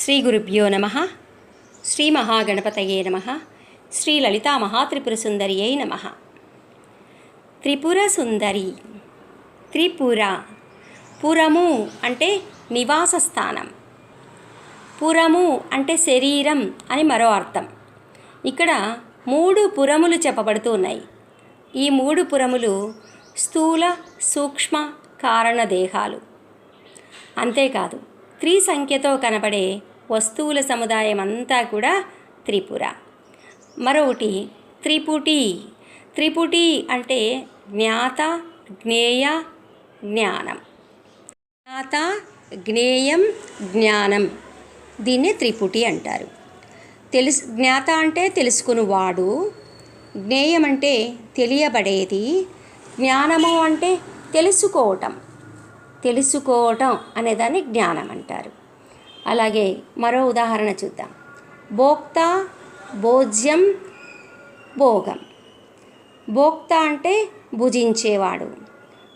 శ్రీ గురుభ్యో నమ. శ్రీ మహాగణపతయే నమ. శ్రీ లలితా మహాత్రిపుర సుందరియై నమ. త్రిపుర సుందరి త్రిపుర పురము అంటే నివాస స్థానం పురము అంటే శరీరం అని మరో అర్థం. ఇక్కడ మూడు పురములు చెప్పబడుతూ ఉన్నాయి. ఈ మూడు పురములు స్థూల సూక్ష్మ కారణ దేహాలు. అంతేకాదు త్రి సంఖ్యతో కనబడే వస్తువుల సముదాయం అంతా కూడా త్రిపుర. మరొకటి త్రిపుటి. త్రిపుటి అంటే జ్ఞాత జ్ఞేయ జ్ఞానం. జ్ఞాత జ్ఞేయం జ్ఞానం. దీన్నే త్రిపుటి అంటారు. తెలుసు జ్ఞాత అంటే తెలుసుకునివాడు జ్ఞేయం అంటే తెలియబడేది జ్ఞానము అంటే తెలుసుకోవటం. తెలుసుకోవటం అనేదాన్ని జ్ఞానం అంటారు. అలాగే మరో ఉదాహరణ చూద్దాం. భోక్త భోజ్యం భోగం. భోక్త అంటే భుజించేవాడు.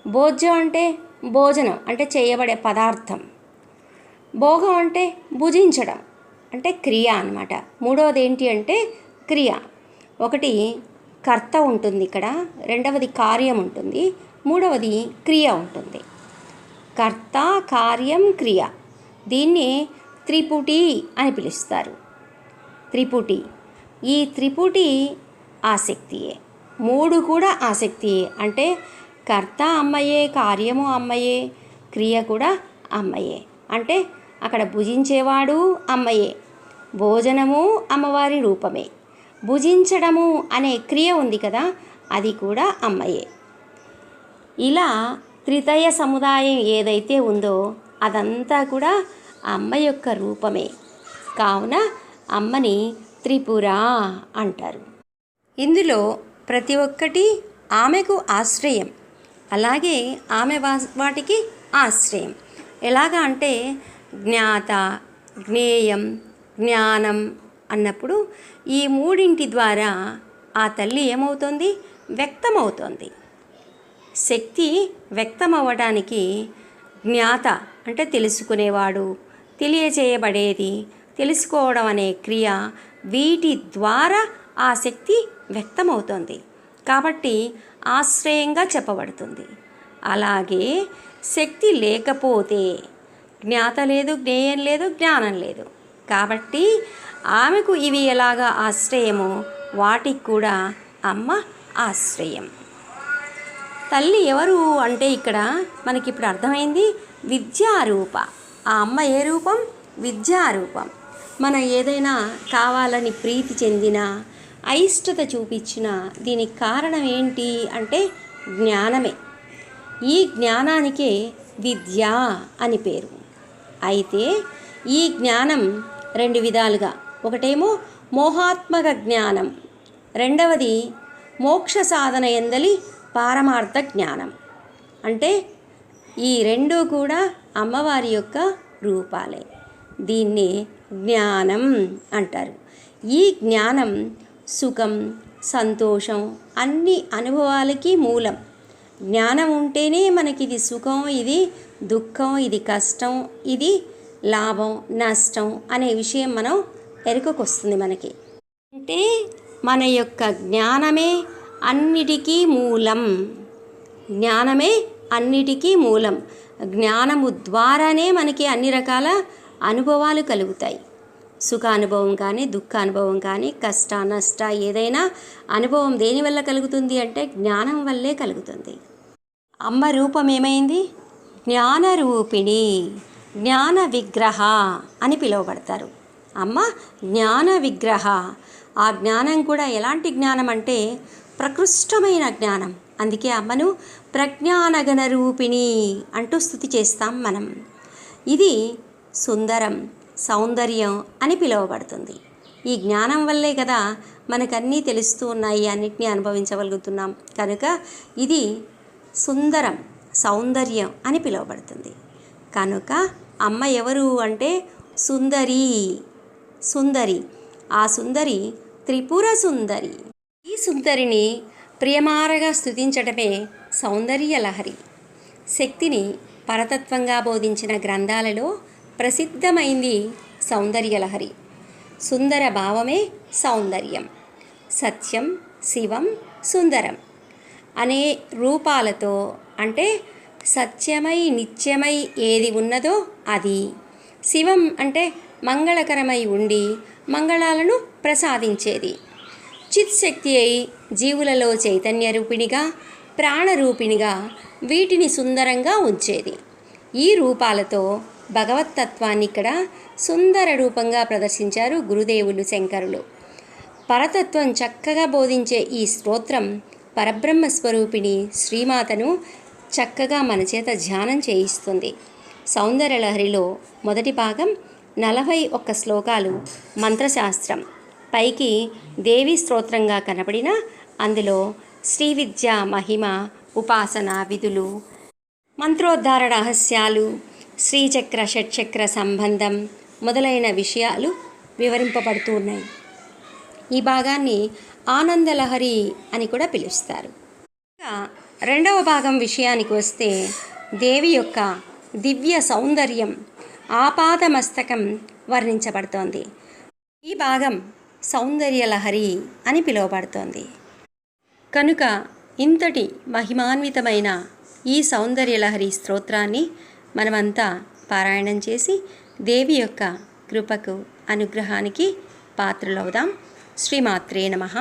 భోజ్యం అంటే భోజనం అంటే చేయబడే పదార్థం. భోగం అంటే భుజించడం అంటే క్రియ అన్నమాట. మూడవది ఏంటి అంటే క్రియ. ఒకటి కర్త ఉంటుంది ఇక్కడ రెండవది కార్యం ఉంటుంది మూడవది క్రియ ఉంటుంది. కర్త కార్యం క్రియ. దీన్ని త్రిపుటి అని పిలుస్తారు. త్రిపుటి. ఈ త్రిపుటి ఆసక్తియే. మూడు కూడా ఆసక్తియే. అంటే కర్త అమ్మయే కార్యము అమ్మయే క్రియ కూడా అమ్మయే. అంటే అక్కడ భుజించేవాడు అమ్మయే. భోజనము అమ్మవారి రూపమే. భుజించడము అనే క్రియ ఉంది కదా అది కూడా అమ్మయే. ఇలా త్రితయ సముదాయం ఏదైతే ఉందో అదంతా కూడా అమ్మ యొక్క రూపమే. కావున అమ్మని త్రిపుర అంటారు. ఇందులో ప్రతి ఒక్కటి ఆమెకు ఆశ్రయం. అలాగే ఆమె వా- వాటికి ఆశ్రయం. ఎలాగా అంటే జ్ఞాత జ్ఞేయం జ్ఞానం అన్నప్పుడు ఈ మూడింటి ద్వారా ఆ తల్లి ఏమవుతుంది? వ్యక్తమవుతోంది. శక్తి వ్యక్తమవ్వడానికి జ్ఞాత అంటే తెలుసుకునేవాడు. తెలియజేయబడేది. తెలుసుకోవడం అనే క్రియ వీటి ద్వారా ఆ శక్తి వ్యక్తమవుతుంది. కాబట్టి ఆశ్రయంగా చెప్పబడుతుంది. అలాగే శక్తి లేకపోతే జ్ఞాత లేదు జ్ఞేయం లేదు జ్ఞానం లేదు. కాబట్టి ఆమెకు ఇవి ఎలాగా ఆశ్రయమో వాటికి కూడా అమ్మ ఆశ్రయం. తల్లి ఎవరు అంటే ఇక్కడ మనకి ఇప్పుడు అర్థమైంది విద్యారూప. ఆ అమ్మ ఏ రూపం? విద్యారూపం మనం ఏదైనా కావాలని ప్రీతి చెందిన అయిష్టత చూపించిన దీనికి కారణం ఏంటి అంటే జ్ఞానమే. ఈ జ్ఞానానికే విద్య అని పేరు. అయితే ఈ జ్ఞానం రెండు విధాలుగా. ఒకటేమో మోహాత్మక జ్ఞానం. రెండవది మోక్ష సాధన ఎందలి పారమార్థ జ్ఞానం. అంటే ఈ రెండు కూడా అమ్మవారి యొక్క రూపాలే. దీన్ని జ్ఞానం అంటారు. ఈ జ్ఞానం సుఖం సంతోషం అన్ని అనుభవాలకి మూలం. జ్ఞానం ఉంటేనే మనకి ఇది సుఖం ఇది దుఃఖం ఇది కష్టం ఇది లాభం నష్టం అనే విషయం మనం ఎరుకకొస్తుంది మనకి. అంటే మన యొక్క జ్ఞానమే అన్నిటికీ మూలం. జ్ఞానమే అన్నిటికీ మూలం. జ్ఞానము ద్వారానే మనకి అన్ని రకాల అనుభవాలు కలుగుతాయి. సుఖ అనుభవం కానీ దుఃఖ అనుభవం కానీ కష్ట నష్ట ఏదైనా అనుభవం దేనివల్ల కలుగుతుంది అంటే జ్ఞానం వల్లే కలుగుతుంది. అమ్మ రూపం ఏమైంది? జ్ఞానరూపిణి జ్ఞాన విగ్రహ అని పిలువబడతారు. అమ్మ జ్ఞాన విగ్రహ. ఆ జ్ఞానం కూడా ఎలాంటి జ్ఞానం అంటే ప్రకృష్టమైన జ్ఞానం. అందుకే అమ్మను ప్రజ్ఞానగణ రూపిణి అంటూ స్థుతి చేస్తాం మనం. ఇది సుందరం సౌందర్యం అని పిలువబడుతుంది. ఈ జ్ఞానం వల్లే కదా మనకన్నీ తెలుస్తూ ఉన్నాయి అన్నిటినీ అనుభవించగలుగుతున్నాం. కనుక ఇది సుందరం సౌందర్యం అని పిలువబడుతుంది. కనుక అమ్మ ఎవరు అంటే సుందరి సుందరి. ఆ సుందరి త్రిపుర సుందరి. ఈ సుందరిని ప్రియమారగా స్థుతించడమే సౌందర్య లహరి. శక్తిని పరతత్వంగా బోధించిన గ్రంథాలలో ప్రసిద్ధమైంది సౌందర్యలహరి సుందర భావమే సౌందర్యం. సత్యం శివం సుందరం. అనే రూపాలతో అంటే సత్యమై నిత్యమై ఏది ఉన్నదో అది. శివం అంటే మంగళకరమై ఉండి మంగళాలను ప్రసాదించేది. చిత్శక్తి అయి జీవులలో చైతన్య రూపిణిగా ప్రాణరూపిణిగా వీటిని సుందరంగా ఉంచేది. ఈ రూపాలతో భగవత్తత్వాన్ని ఇక్కడ సుందర రూపంగా ప్రదర్శించారు గురుదేవులు శంకరులు. పరతత్వం చక్కగా బోధించే ఈ స్తోత్రం పరబ్రహ్మ స్వరూపిణి శ్రీమాతను చక్కగా మన చేత ధ్యానం చేయిస్తుంది. సౌందర్యలహరిలో మొదటి భాగం నలభై ఒక్క శ్లోకాలు మంత్రశాస్త్రం. పైకి దేవి స్తోత్రంగా కనబడిన అందులో శ్రీ విద్య మహిమ ఉపాసన విధులు మంత్రోద్ధార రహస్యాలు శ్రీచక్ర షట్చక్ర సంబంధం మొదలైన విషయాలు వివరింపబడుతూ ఉన్నాయి. ఈ భాగాన్ని ఆనందలహరి అని కూడా పిలుస్తారు. ఇంకా రెండవ భాగం విషయానికి వస్తే దేవి యొక్క దివ్య సౌందర్యం ఆపాదమస్తకం వర్ణించబడుతోంది. ఈ భాగం సౌందర్యలహరి అని పిలువబడుతోంది. కనుక ఇంతటి మహిమాన్వితమైన ఈ సౌందర్యలహరి స్తోత్రాన్ని మనమంతా పారాయణం చేసి దేవి యొక్క కృపకు అనుగ్రహానికి పాత్రలవుదాం. శ్రీమాత్రే నమః.